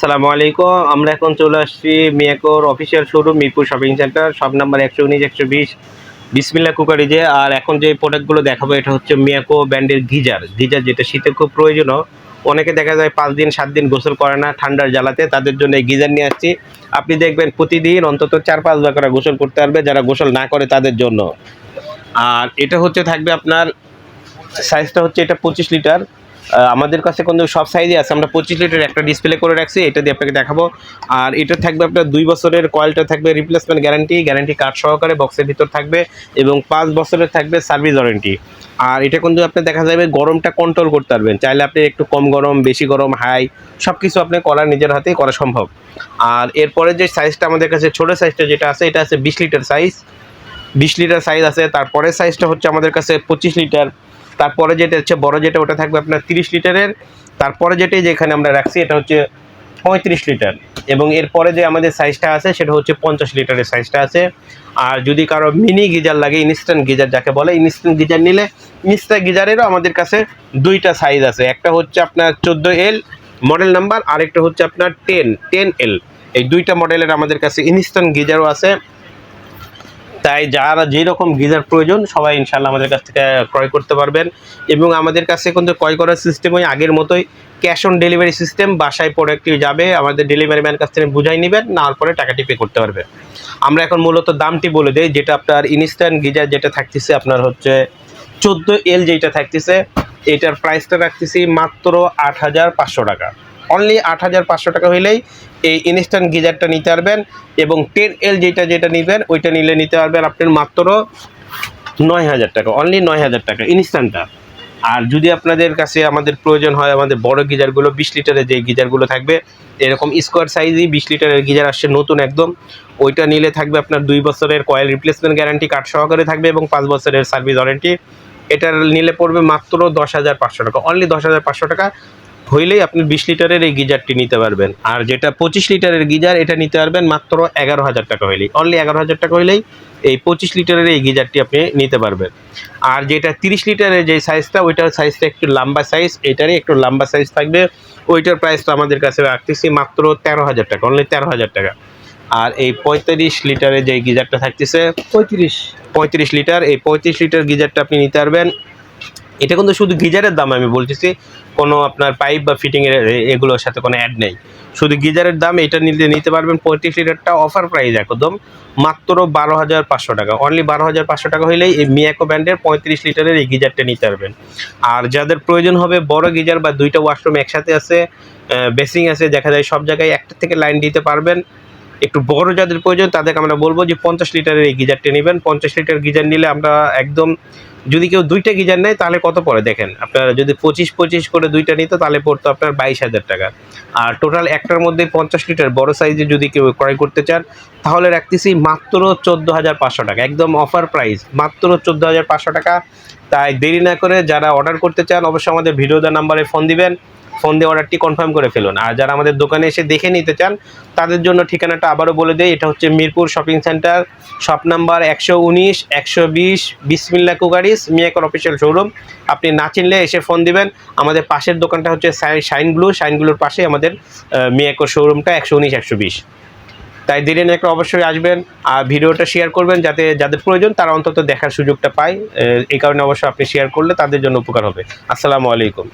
সালামু আলাইকুম। আমরা এখন চলে আসছি মিয়াকোর official showroom, Mirpur shopping centre সব নাম্বার একশো উনিশ, একশো বিশ বিসমিল্লা কুকারিজে আর এখন যে প্রোডাক্টগুলো দেখাবো, এটা হচ্ছে মিয়াকো ব্র্যান্ডের গিজার। গিজার যেটা শীতে খুব প্রয়োজনও অনেকে দেখা যায় পাঁচ দিন, সাত দিন গোসল করে না, ঠান্ডার জ্বালাতে। তাদের জন্য এই গিজার নিয়ে আসছি। আপনি দেখবেন প্রতিদিন অন্তত চার পাঁচবার করে গোসল করতে পারবে, যারা গোসল না করে তাদের জন্য। আর এটা হচ্ছে থাকবে আপনার সাইজটা হচ্ছে এটা পঁচিশ লিটার। আমাদের কাছে কিন্তু সব সাইজই আছে। আমরা পঁচিশ লিটার একটা ডিসপ্লে করে রাখছি, এটা দিয়ে আপনাকে দেখাবো। আর এটা থাকবে আপনার দুই বছরের কয়েলটা থাকবে রিপ্লেসমেন্ট গ্যারান্টি গ্যারান্টি কার্ড সহকারে বক্সের ভিতর থাকবে এবং পাঁচ বছরের থাকবে সার্ভিস ওয়ারেন্টি আর এটা কিন্তু আপনি দেখা যাবে গরমটা কন্ট্রোল করতে পারবেন। চাইলে আপনি একটু কম গরম, বেশি গরম হাই সব কিছু আপনি করার নিজের হাতেই করা সম্ভব। আর এরপরে যে সাইজটা আমাদের কাছে ছোটো সাইজটা যেটা আছে, এটা আছে বিশ লিটার সাইজ বিশ লিটার সাইজ আছে, তারপরের সাইজটা হচ্ছে আমাদের কাছে পঁচিশ লিটার। তারপরে যেটা হচ্ছে, বড় যেটা, ওটা থাকবে আপনার তিরিশ লিটারের। তারপরে যেটাই যেখানে আমরা রাখছি, এটা হচ্ছে পঁয়ত্রিশ লিটার। এবং এরপরে যে আমাদের সাইজটা আছে, সেটা হচ্ছে পঞ্চাশ লিটারের সাইজটা আছে। আর যদি কারও মিনি গিজার লাগে ইনস্ট্যান্ট গিজার যাকে বলে ইনস্ট্যান্ট গিজার নিলে ইনস্ট্যান্ট গিজারেরও আমাদের কাছে দুইটা সাইজ আছে। একটা হচ্ছে আপনার চোদ্দ এল মডেল নাম্বার আরেকটা হচ্ছে আপনার টেন টেন এল এই দুইটা মডেলের আমাদের কাছে ইনস্ট্যান্ট গিজারও আছে। তাই যারা যেই রকম গিজার প্রয়োজন, সবাই ইনশাল্লাহ আমাদের কাছ থেকে ক্রয় করতে পারবেন। এবং আমাদের কাছে কিন্তু ক্রয় করার সিস্টেম ওই আগের মতোই ক্যাশ অন ডেলিভারি সিস্টেম বাসায় প্রোডাক্টটি যাবে, আমাদের ডেলিভারি ম্যান কাছ থেকে বুঝাই নেবেন নেওয়ার পরে টাকাটি পে করতে পারবে। আমরা এখন মূলত দামটি বলে দিই, যেটা আপনার ইনস্ট্যান্ট গিজার যেটা থাকতেছে, আপনার হচ্ছে চোদ্দ এল যেটা থাকতেছে, এটার প্রাইসটা রাখতেছি মাত্র আট হাজার পাঁচশো টাকা। অনলি আট হাজার পাঁচশো টাকা হইলেই এই ইনস্ট্যান্ট গিজারটা নিতে পারবেন এবং টেন এল যেটা যেটা নেবেন, ওইটা নিলে নিতে পারবেন আপনার মাত্র নয় হাজার টাকা অনলি নয় হাজার টাকা ইনস্ট্যান্টটা আর যদি আপনাদের কাছে আমাদের প্রয়োজন হয়, আমাদের বড় গিজারগুলো, বিশ লিটারের যে গিজারগুলো থাকবে, এরকম স্কোয়ার সাইজই বিশ লিটারের গিজার আসছে নতুন একদম। ওইটা নিলে থাকবে আপনার দুই বছরের কয়েল রিপ্লেসমেন্ট গ্যারান্টি কার্ড সহকারে থাকবে এবং পাঁচ বছরের সার্ভিস ওয়ারেন্টি এটার নিলে পড়বে মাত্র দশ হাজার পাঁচশো টাকা অনলি দশ হাজার পাঁচশো টাকা। হইলেই আপনি বিশ লিটারের এই গিজারটি নিতে পারবেন। আর যেটা পঁচিশ লিটারের গিজার এটা নিতে পারবেন মাত্র এগারো হাজার টাকা হইলেই। অনলি এগারো হাজার টাকা হইলেই এই পঁচিশ লিটারের এই গিজারটি আপনি নিতে পারবেন। আর যেটা তিরিশ লিটারের যে সাইজটা ওইটার সাইজটা একটু লম্বা সাইজ এটারই একটু লম্বা সাইজ থাকবে। ওইটার প্রাইসটা আমাদের কাছে রাখতেছি মাত্র তেরো হাজার টাকা অনলি তেরো হাজার টাকা। আর এই পঁয়তাল্লিশ লিটারের যে গিজারটা থাকতেছে পঁয়ত্রিশ। পঁয়ত্রিশ লিটার এই পঁয়ত্রিশ লিটার গিজারটা আপনি নিতে পারবেন। এটা কিন্তু শুধু গিজারের দাম আমি বলতেছি, কোনো আপনার পাইপ বা ফিটিংয়ের এগুলোর সাথে কোনো অ্যাড নেই। শুধু গিজারের দাম, এটা নিতে নিতে পারবেন পঁয়ত্রিশ লিটারটা অফার প্রাইস একদম, মাত্র বারো হাজার পাঁচশো টাকা। অনলি বারো হাজার পাঁচশো টাকা হইলেই এই মিয়াকো ব্র্যান্ডের পঁয়ত্রিশ লিটারের এই গিজারটা নিতে পারবেন। আর যাদের প্রয়োজন হবে বড় গিজার বা দুইটা ওয়াশরুম একসাথে আছে বেসিং আছে, দেখা যায় সব জায়গায় একটা থেকে লাইন দিতে পারবেন। একটু বড় যাদের প্রয়োজন, তাদেরকে আমরা বলব যে পঞ্চাশ লিটারের এই গিজারটা নেবেন। পঞ্চাশ লিটার গিজার নিলে আমরা একদম, যদি কেউ দুইটা গিজার নেয়, তাহলে কত পড়ে? দেখেন, আপনারা যদি পঁচিশ পঁচিশ করে দুইটা নিত, তাহলে পড়তো আপনার বাইশ হাজার টাকা। আর টোটাল একটার মধ্যে পঞ্চাশ লিটার বড় সাইজে যদি কেউ ক্রয় করতে চান, তাহলে রাখতেছি মাত্র চোদ্দ হাজার পাঁচশো টাকা। একদম অফার প্রাইস, মাত্র চোদ্দ হাজার পাঁচশো টাকা। তাই দেরি না করে যারা অর্ডার করতে চান, অবশ্যই আমাদের ভিডিও দেওয়ার নাম্বারে ফোন দিবেন। ফোন দিয়ে অর্ডারটি কনফার্ম করে ফেলুন। আর যারা আমাদের দোকানে এসে দেখে নিতে চান, তাদের জন্য ঠিকানাটা আবারও বলে দেয় এটা হচ্ছে Mirpur shopping centre shop number একশো উনিশ, একশো বিশ, বিসমিল্লা কুগারিস মিয়াকর অফিসিয়াল শোরুম আপনি না চিনলে এসে ফোন দিবেন। আমাদের পাশের দোকানটা হচ্ছে শাইন ব্লু, শাইন ব্লুর পাশে আমাদের মিয়াকর শোরুমটা একশো উনিশ, একশো বিশ। তাই দেরি না অবশ্যই আসবেন আর ভিডিওটা শেয়ার করবেন যাতে যাদের প্রয়োজন তারা অন্তত দেখার সুযোগটা পায়। এই কারণে অবশ্যই আপনি শেয়ার করলে তাদের জন্য উপকার হবে। আসসালামু আলাইকুম।